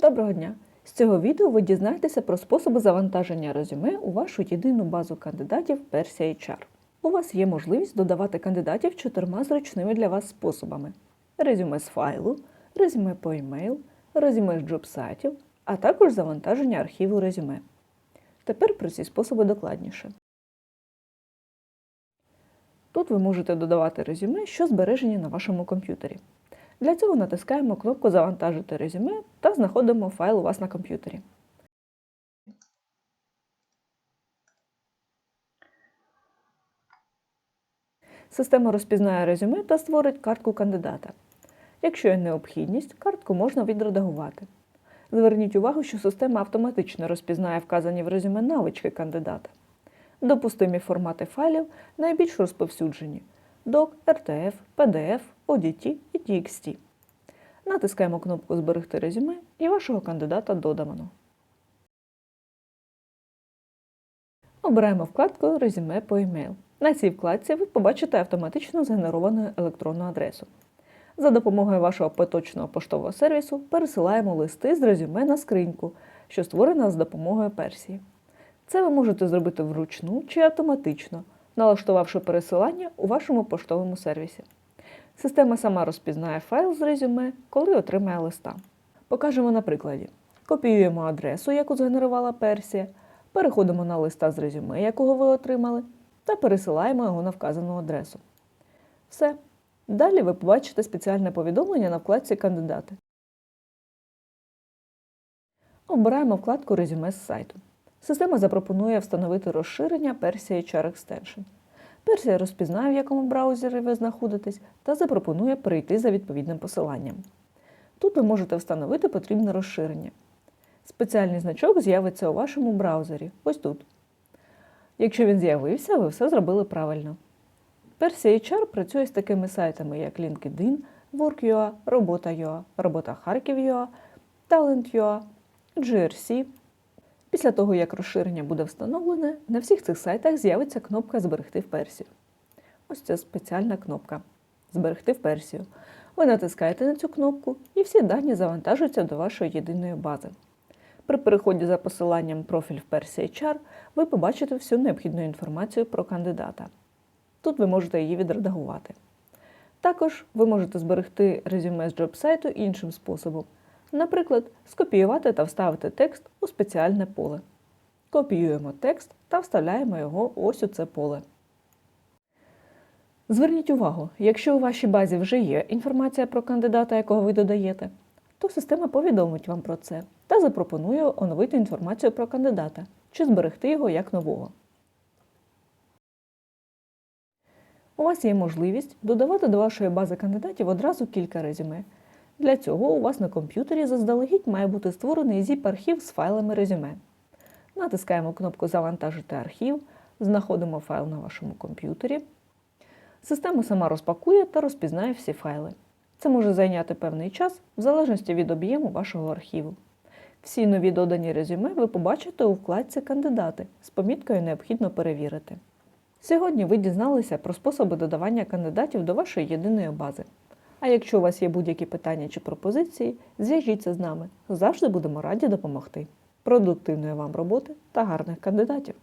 Доброго дня! З цього відео ви дізнаєтеся про способи завантаження резюме у вашу єдину базу кандидатів Persia HR. У вас є можливість додавати кандидатів чотирма зручними для вас способами: резюме з файлу, резюме по емейл, резюме з джоб-сайтів, а також завантаження архіву резюме. Тепер про ці способи докладніше. Тут ви можете додавати резюме, що збережені на вашому комп'ютері. Для цього натискаємо кнопку Завантажити резюме та знаходимо файл у вас на комп'ютері. Система розпізнає резюме та створить картку кандидата. Якщо є необхідність, картку можна відредагувати. Зверніть увагу, що система автоматично розпізнає вказані в резюме навички кандидата. Допустимі формати файлів найбільш розповсюджені doc, RTF, PDF, ODT TXT. Натискаємо кнопку Зберегти резюме і вашого кандидата додано. Обираємо вкладку Резюме по емейл. На цій вкладці ви побачите автоматично згенеровану електронну адресу. За допомогою вашого поточного поштового сервісу пересилаємо листи з резюме на скриньку, що створена з допомогою Персії. Це ви можете зробити вручну чи автоматично, налаштувавши пересилання у вашому поштовому сервісі. Система сама розпізнає файл з резюме, коли отримає листа. Покажемо на прикладі. Копіюємо адресу, яку згенерувала Персія, переходимо на листа з резюме, якого ви отримали, та пересилаємо його на вказану адресу. Все. Далі ви побачите спеціальне повідомлення на вкладці Кандидати. Обираємо вкладку Резюме з сайту. Система запропонує встановити розширення Persia HR Extension. Персія розпізнає, в якому браузері ви знаходитесь, та запропонує перейти за відповідним посиланням. Тут ви можете встановити потрібне розширення. Спеціальний значок з'явиться у вашому браузері, ось тут. Якщо він з'явився, ви все зробили правильно. Персія HR працює з такими сайтами, як LinkedIn, Work.ua, Робота.ua, Робота Харків.ua, Talent.ua, GRC. Після того, як розширення буде встановлене, на всіх цих сайтах з'явиться кнопка Зберегти в Персію. Ось ця спеціальна кнопка Зберегти в Персію. Ви натискаєте на цю кнопку і всі дані завантажуються до вашої єдиної бази. При переході за посиланням профіль в Persia HR ви побачите всю необхідну інформацію про кандидата. Тут ви можете її відредагувати. Також ви можете зберегти резюме з джоб-сайту іншим способом. Наприклад, скопіювати та вставити текст у спеціальне поле. Копіюємо текст та вставляємо його ось у це поле. Зверніть увагу, якщо у вашій базі вже є інформація про кандидата, якого ви додаєте, то система повідомить вам про це та запропонує оновити інформацію про кандидата чи зберегти його як нового. У вас є можливість додавати до вашої бази кандидатів одразу кілька резюме. Для цього у вас на комп'ютері заздалегідь має бути створений zip-архів з файлами резюме. Натискаємо кнопку Завантажити архів, знаходимо файл на вашому комп'ютері. Система сама розпакує та розпізнає всі файли. Це може зайняти певний час в залежності від об'єму вашого архіву. Всі нові додані резюме ви побачите у вкладці Кандидати з поміткою Необхідно перевірити. Сьогодні ви дізналися про способи додавання кандидатів до вашої єдиної бази. А якщо у вас є будь-які питання чи пропозиції, зв'яжіться з нами. Завжди будемо раді допомогти. Продуктивної вам роботи та гарних кандидатів!